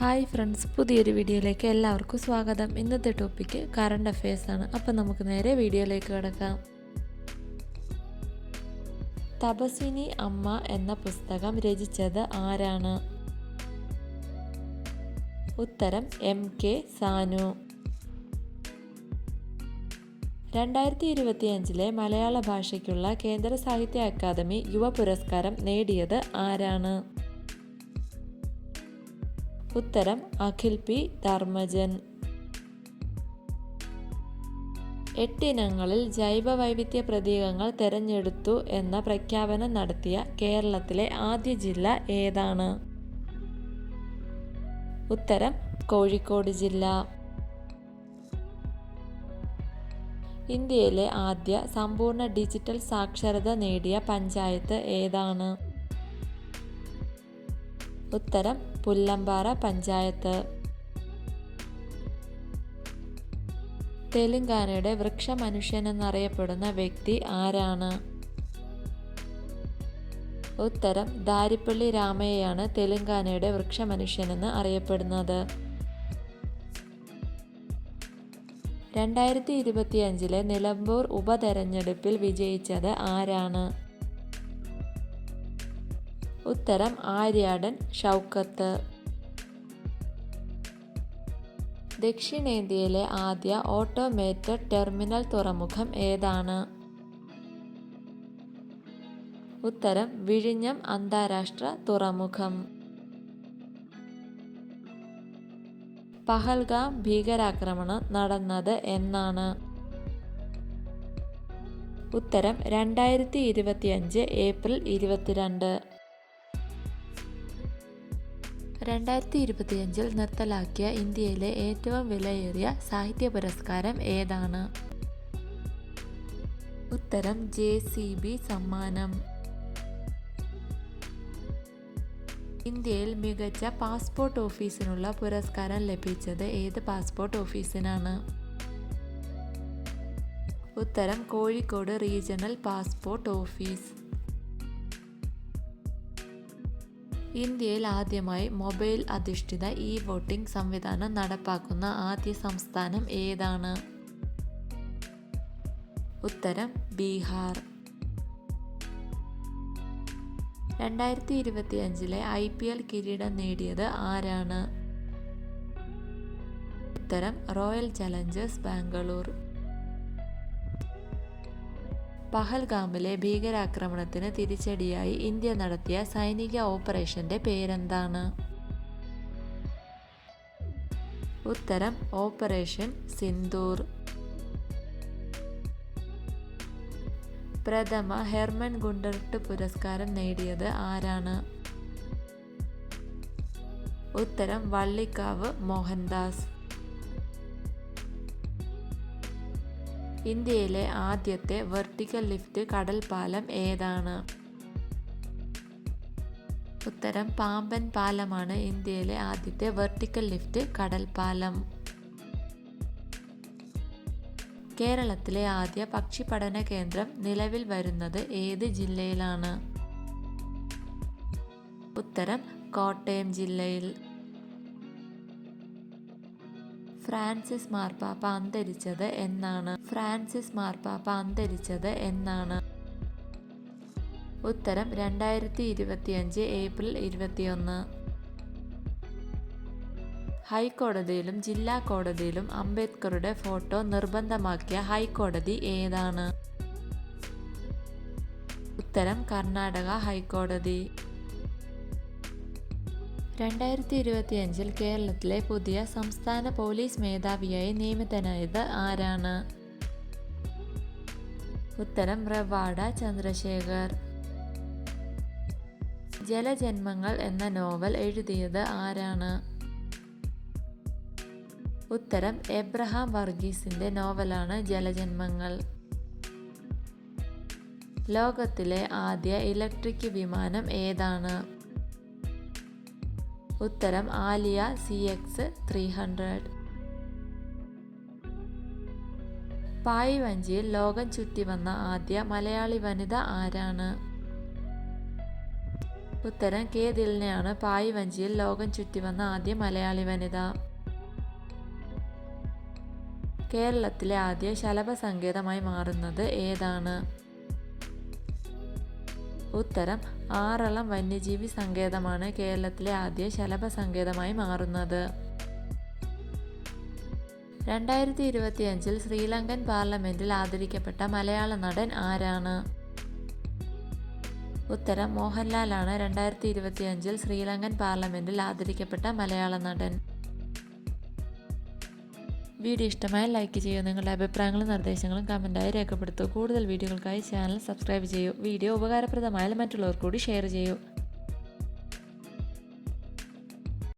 Hi friends പുതിയൊരു വീഡിയോയിലേക്ക് എല്ലാവർക്കും സ്വാഗതം. ഇന്നത്തെ ടോപ്പിക്ക് കറണ്ട് അഫയേഴ്സ് ആണ്. അപ്പം നമുക്ക് നേരെ വീഡിയോയിലേക്ക് കിടക്കാം. തപസ്വിനി അമ്മ എന്ന പുസ്തകം രചിച്ചത് ആരാണ്? ഉത്തരം എം കെ സാനു. രണ്ടായിരത്തി ഇരുപത്തിയഞ്ചിലെ മലയാള ഭാഷയ്ക്കുള്ള കേന്ദ്ര സാഹിത്യ അക്കാദമി യുവ പുരസ്കാരം നേടിയത് ആരാണ്? ഉത്തരം അഖിൽ പി. ധർമ്മജൻ. എട്ടിനങ്ങളിൽ ജൈവ വൈവിധ്യ പ്രതീകങ്ങൾ തെരഞ്ഞെടുത്തു എന്ന പ്രഖ്യാപനം നടത്തിയ കേരളത്തിലെ ആദ്യ ജില്ല ഏതാണ്? ഉത്തരം കോഴിക്കോട് ജില്ല. ഇന്ത്യയിലെ ആദ്യ സമ്പൂർണ ഡിജിറ്റൽ സാക്ഷരത നേടിയ പഞ്ചായത്ത് ഏതാണ്? ഉത്തരം പുല്ലമ്പാറ പഞ്ചായത്ത്. തെലുങ്കാനയുടെ വൃക്ഷമനുഷ്യൻ എന്നറിയപ്പെടുന്ന വ്യക്തി ആരാണ്? ഉത്തരം ദാരിപ്പള്ളി രാമയ്യയാണ് തെലുങ്കാനയുടെ വൃക്ഷമനുഷ്യനെന്ന് അറിയപ്പെടുന്നത്. രണ്ടായിരത്തി ഇരുപത്തിയഞ്ചിലെ നിലമ്പൂർ ഉപതെരഞ്ഞെടുപ്പിൽ വിജയിച്ചത് ആരാണ്? ഉത്തരം ആര്യാടൻ ഷൗക്കത്ത്. ദക്ഷിണേന്ത്യയിലെ ആദ്യ ഓട്ടോമേറ്റഡ് ടെർമിനൽ തുറമുഖം ഏതാണ്? ഉത്തരം വിഴിഞ്ഞം അന്താരാഷ്ട്ര തുറമുഖം. പഹൽഗാം ഭീകരാക്രമണം നടന്നത് എന്നാണ്. ഉത്തരം രണ്ടായിരത്തി ഇരുപത്തിയഞ്ച് ഏപ്രിൽ ഇരുപത്തിരണ്ട്. രണ്ടായിരത്തി ഇരുപത്തിയഞ്ചിൽ നിർത്തലാക്കിയ ഇന്ത്യയിലെ ഏറ്റവും വിലയേറിയ സാഹിത്യ പുരസ്കാരം ഏതാണ്? ഉത്തരം ജെ സി ബി സമ്മാനം. ഇന്ത്യയിൽ മികച്ച പാസ്പോർട്ട് ഓഫീസിനുള്ള പുരസ്കാരം ലഭിച്ചത് ഏത് പാസ്പോർട്ട് ഓഫീസിനാണ്? ഉത്തരം കോഴിക്കോട് റീജിയണൽ പാസ്പോർട്ട് ഓഫീസ്. ഇന്ത്യയിൽ ആദ്യമായി മൊബൈൽ അധിഷ്ഠിത ഇ വോട്ടിംഗ് സംവിധാനം നടപ്പാക്കുന്ന ആദ്യ സംസ്ഥാനം ഏതാണ്? ഉത്തരം ബീഹാർ. രണ്ടായിരത്തി ഇരുപത്തിയഞ്ചിലെ ഐ പി എൽ കിരീടം നേടിയത് ആരാണ്? ഉത്തരം റോയൽ ചലഞ്ചേഴ്സ് ബാംഗ്ലൂർ. പഹൽഗാമിലെ ഭീകരാക്രമണത്തിന് തിരിച്ചടിയായി ഇന്ത്യ നടത്തിയ സൈനിക ഓപ്പറേഷന്റെ പേരെന്താണ്? ഉത്തരം ഓപ്പറേഷൻ സിന്ദൂർ. പ്രഥമ ഹെർമൻ ഗുണ്ടർട്ട് പുരസ്കാരം നേടിയത് ആരാണ്? ഉത്തരം വള്ളിക്കാവ് മോഹൻദാസ്. ഇന്ത്യയിലെ ആദ്യത്തെ വെർട്ടിക്കൽ ലിഫ്റ്റ് കടൽ പാലം ഏതാണ്? ഉത്തരം പാമ്പൻ പാലമാണ് ഇന്ത്യയിലെ ആദ്യത്തെ വെർട്ടിക്കൽ ലിഫ്റ്റ് കടൽ പാലം കേരളത്തിലെ ആദ്യ പക്ഷി പഠന കേന്ദ്രം നിലവിൽ വരുന്നത് ഏത് ജില്ലയിലാണ്? ഉത്തരം കോട്ടയം ജില്ലയിൽ. ഫ്രാൻസിസ് മാർപ്പാപ്പ അന്തരിച്ചത് എന്നാണ്. ഫ്രാൻസിസ് മാർപ്പാപ്പ അന്തരിച്ചത് എന്നാണ്. ഉത്തരം രണ്ടായിരത്തി ഇരുപത്തിയഞ്ച് ഏപ്രിൽ ഇരുപത്തിയൊന്ന്. ഹൈക്കോടതിയിലും ജില്ലാ കോടതിയിലും അംബേദ്കറുടെ ഫോട്ടോ നിർബന്ധമാക്കിയ ഹൈക്കോടതി ഏതാണ്? ഉത്തരം കർണാടക ഹൈക്കോടതി. രണ്ടായിരത്തി ഇരുപത്തിയഞ്ചിൽ കേരളത്തിലെ പുതിയ സംസ്ഥാന പോലീസ് മേധാവിയായി നിയമിതനായത് ആരാണ്? ഉത്തരം റവാഡ ചന്ദ്രശേഖർ. ജലജന്മങ്ങൾ എന്ന നോവൽ എഴുതിയത് ആരാണ്? ഉത്തരം എബ്രഹാം വർഗീസിന്റെ നോവലാണ് ജലജന്മങ്ങൾ. ലോകത്തിലെ ആദ്യ ഇലക്ട്രിക് വിമാനം ഏതാണ്? ഉത്തരം Alia C X three hundred പായ് വഞ്ചിയിൽ ലോകം ചുറ്റി വന്ന ആദ്യ മലയാളി വനിത ആരാണ്? ഉത്തരം കെ ദിലിനെയാണ് പായ് വഞ്ചിയിൽ ലോകം ചുറ്റിവന്ന ആദ്യ മലയാളി വനിത. കേരളത്തിലെ ആദ്യ ശലഭ സങ്കേതമായി മാറുന്നത് ഏതാണ്? ഉത്തരം ആറളം വന്യജീവി സങ്കേതമാണ് കേരളത്തിലെ ആദ്യ ശലഭ സങ്കേതമായി മാറുന്നത്. രണ്ടായിരത്തി ഇരുപത്തിയഞ്ചിൽ ശ്രീലങ്കൻ പാർലമെന്റിൽ ആദരിക്കപ്പെട്ട മലയാള നടൻ ആരാണ്? ഉത്തരം മോഹൻലാലാണ്. രണ്ടായിരത്തി ഇരുപത്തിയഞ്ചിൽ ശ്രീലങ്കൻ പാർലമെന്റിൽ ആദരിക്കപ്പെട്ട മലയാള നടൻ. വീഡിയോ ഇഷ്ടമായ ലൈക്ക് ചെയ്യൂ നിങ്ങളുടെ അഭിപ്രായങ്ങളും നിർദ്ദേശങ്ങളും കമന്റായി രേഖപ്പെടുത്തൂ കൂടുതൽ വീഡിയോകൾക്കായി ചാനൽ സബ്സ്ക്രൈബ് ചെയ്യൂ. വീഡിയോ ഉപകാരപ്രദമായാൽ മറ്റുള്ളവർ കൂടി ഷെയർ ചെയ്യൂ.